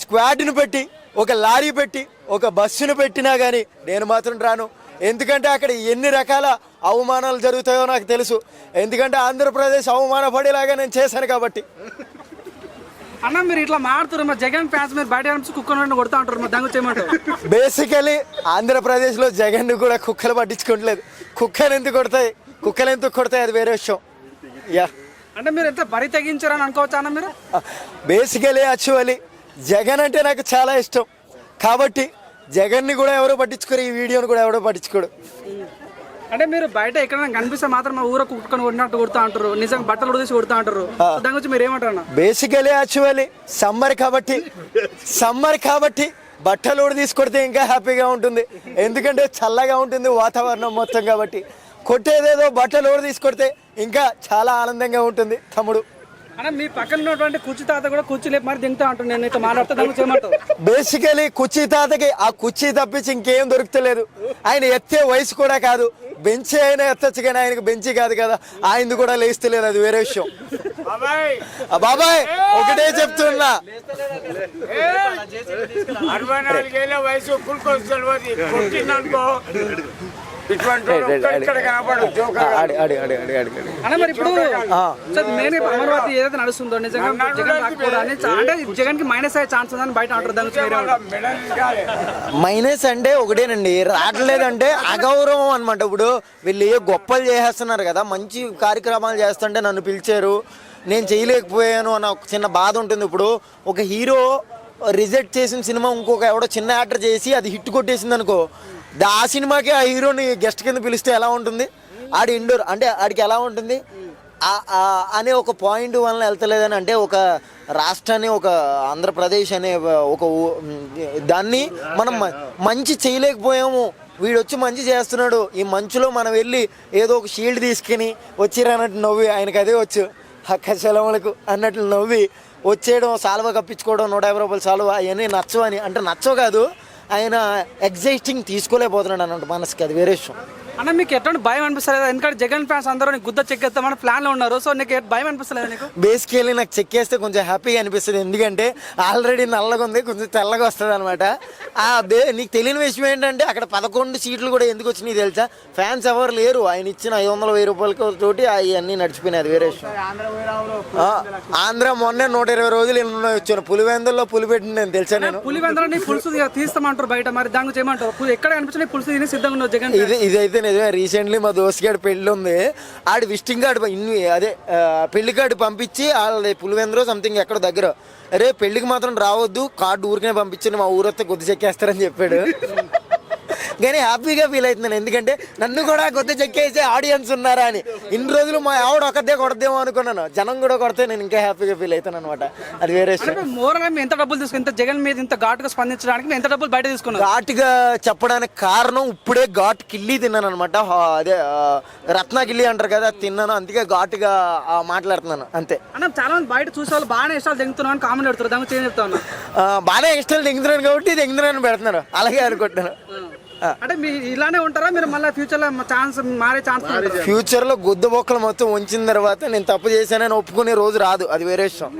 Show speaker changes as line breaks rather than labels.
స్క్వాడ్ని పెట్టి ఒక లారీ పెట్టి ఒక బస్సును పెట్టినా కానీ నేను మాత్రం రాను. ఎందుకంటే అక్కడ ఎన్ని రకాల అవమానాలు జరుగుతాయో నాకు తెలుసు. ఎందుకంటే ఆంధ్రప్రదేశ్ అవమానపడేలాగా నేను చేశాను కాబట్టి.
అన్న మీరు ఇట్లా మాడుతున్నారు మరి జగన్ ఫ్యాన్స్ మీరు బయట కనిపించి కుక్కను కొడతా ఉంటారు మరి దంగు చేయమంటారు.
బేసికలీ ఆంధ్రప్రదేశ్లో జగన్ కూడా కుక్కలు పట్టించుకోవట్లేదు. కుక్కలు ఎందుకు కొడతాయి? కుక్కలు ఎందుకు కొడతాయి? అది వేరే విషయం. యా
అంటే మీరు ఎంత బరి తెగించారని అనుకోవచ్చా అన్న మీరు?
బేసికలీ యాక్చువల్లీ జగన్ అంటే నాకు చాలా ఇష్టం. కాబట్టి జగన్ని కూడా ఎవరో పట్టించుకోరు ఈ వీడియోని కూడా ఎవరో పట్టించుకోడు.
అంటే మీరు బయట ఎక్కడైనా కనిపిస్తే మాత్రం మా ఊర కుక్కను కొట్టినట్టు కొడుతూ అంటారు నిజంగా బట్టలు ఉడిసి కొడుతూ అంటారు. దాని గురించి మీరు ఏమంటారు అన్న?
బేసికలీ యాక్చువల్లీ సమ్మర్ కాబట్టి సమ్మర్ కాబట్టి బట్టలు కూడా తీసుకొడితే ఇంకా హ్యాపీగా ఉంటుంది. ఎందుకంటే చల్లగా ఉంటుంది వాతావరణం మొత్తం కాబట్టి. కొట్టేదేదో బట్టలు కూడా తీసుకొడితే ఇంకా చాలా ఆనందంగా ఉంటుంది తమ్ముడు.
అన్న మీ పక్కన ఉన్నటువంటి కుర్చీ తాత కూడా కుర్చీ లేపు మరి దింగుతా నేను ఇట్లా మాట్లాడితే దాని గురించి ఏమంటారు
బేసికలీ కుర్చీ తాతకి ఆ కుర్చీ తప్పించి ఇంకేం దొరుకుతలేదు. ఆయన ఎత్తే వయసు కూడా కాదు. బెంచి అయినా ఎత్తచ్చు కానీ ఆయనకు బెంచి కాదు కదా. ఆయనది కూడా లేస్తలేదు అది వేరే విషయం. ఆ బాబాయ్ ఒకటే చెప్తున్నా.
అరవై నాలుగేళ్ళ వయసు
అన్న మరి ఇప్పుడు నేను అమరావతి ఏదైతే నడుస్తుందో నిజంగా జగన్ అంటే జగన్కి మైనస్ అయ్యే ఛాన్స్ ఉందని బయట అంటారు దాని
మైనస్ అంటే ఒకటేనండి. రావట్లేదంటే అగౌరవం అనమాట ఇప్పుడు వీళ్ళు ఏ గొప్పలు చేసేస్తున్నారు కదా మంచి కార్యక్రమాలు చేస్తుంటే నన్ను పిలిచారు. నేను చేయలేకపోయాను అన్న ఒక చిన్న బాధ ఉంటుంది. ఇప్పుడు ఒక హీరో రిజెక్ట్ చేసిన సినిమా ఇంకొక ఎవడో చిన్న యాక్టర్ చేసి అది హిట్ కొట్టేసింది అనుకో ఆ సినిమాకి ఆ హీరోని గెస్ట్ కింద పిలిస్తే ఎలా ఉంటుంది? ఆడి ఇండోర్ అంటే ఆడికి ఎలా ఉంటుంది? అనే ఒక పాయింట్ వలన వెళ్తలేదని అంటే ఒక రాష్ట్రాన్ని ఒక ఆంధ్రప్రదేశ్ అనే ఒక ఊ- దాన్ని మనం మంచి చేయలేకపోయాము. వీడు వచ్చి మంచి చేస్తున్నాడు. ఈ మంచులో మనం వెళ్ళి ఏదో ఒక షీల్డ్ తీసుకుని వచ్చిరన్నట్టు నవ్వి ఆయనకు అదే వచ్చు. హక్క అన్నట్లు నవ్వి వచ్చేయడం సాల్వ కప్పించుకోవడం నూట యాభై రూపాయలు సాల్వ అవన్నీ నచ్చవు అని అంటే నచ్చవు కాదు. ఆయన ఎగ్జైటింగ్ తీసుకోలేకపోతున్నాడు అన్నట్టు మనసుకి అది వేరే విషయం.
అన్న మీకు ఎటువంటి భయం అనిపిస్తలేదు? ఎందుకంటే జగన్ ఫ్యాన్స్ అందరూ నీకు గుద్ద చెక్కేస్తామని ప్లాన్లో ఉన్నారు. సో నీకు భయం అనిపిస్తలేదు నీకు?
బేసికల్లీ నాకు చెక్ చేస్తే కొంచెం హ్యాపీగా అనిపిస్తుంది. ఎందుకంటే ఆల్రెడీ నల్లగా ఉంది కొంచెం తెల్లగా వస్తుంది అనమాట ఆ బే నీకు తెలియని విషయం ఏంటంటే అక్కడ పదకొండు సీట్లు కూడా ఎందుకు వచ్చినాయి తెలుసా? ఫ్యాన్స్ ఎవరు లేరు. ఆయన ఇచ్చిన ఐదు వందల వెయ్యి రూపాయలకి తోటి అవన్నీ నడిచిపోయినాయి. అది వేరే విషయం. ఆంధ్ర మొన్నే నూట ఇరవై రోజులు ఎన్నో వచ్చాను పులివెందుల్లో పులి పెట్టిన నేను తెలుసా నేను?
పులివెందులని పులుసు తీస్తామంటారు బయట మరి. దాని పు- ఎక్కడ కనిపించిన పులుసు తిని సిద్ధంగా ఉన్నారు జగన్
ఇది ఇదైతే నిజమే రీసెంట్లీ మా దోస్త్ గారి పెళ్ళి ఉంది. ఆడి విజిటింగ్ కార్డు ఇన్ని అదే పెళ్ళి కార్డు పంపించి వాళ్ళది పులివెందులో సంథింగ్ ఎక్కడ దగ్గర. అరే పెళ్ళికి మాత్రం రావద్దు కార్డు ఊరికనే పంపించండి మా ఊరొస్తే కొద్ది చెక్కేస్తారని చెప్పాడు. కానీ హ్యాపీగా ఫీల్ అవుతున్నాను ఎందుకంటే నన్ను కూడా కొద్ది చెక్కేసే ఆడియన్స్ ఉన్నారా అని. ఇన్ని రోజులు మా ఆవిడ ఒకదే కొడదేమో అనుకున్నాను. జనం కూడా కొడితే నేను ఇంకా హ్యాపీగా ఫీల్ అవుతాను అనమాట అది వేరే
మోరల్ మీరు ఎంత డబ్బులు తీసుకుని ఇంత జగన్ మీద ఇంత ఘాటుగా స్పందించడానికి ఎంత డబ్బులు బయట తీసుకున్నారు
ఘాటుగా చెప్పడానికి కారణం ఇప్పుడే ఘాటు కిల్లి తిన్నాను అనమాట అదే రత్న కిల్లి అంటారు కదా తిన్నాను. అందుకే ఘాటుగా మాట్లాడుతున్నాను. అంతే.
అన్న చాలా మంది బయట చూసే వాళ్ళు బాగానే ఇష్టాలు దిగుతున్నాను అని కామెంట్ పెడతారు. దాని గురించి ఏం చెప్తా ఉన్నా
ఆ, బాగానే ఇష్టాలు దిగుతున్నాను కాబట్టి దిగుతున్నాను పెడుతున్నారు. అలాగే అనుకుంటున్నాను.
అంటే మీ ఇలానే ఉంటారా? మీరు మళ్ళీ ఫ్యూచర్లో ఛాన్స్ మారే ఛాన్స్
ఫ్యూచర్లో గుద్ద బొక్కలు మొత్తం ఉంచిన తర్వాత నేను తప్పు చేశానని ఒప్పుకునే రోజు రాదు. అది వేరే విషయం.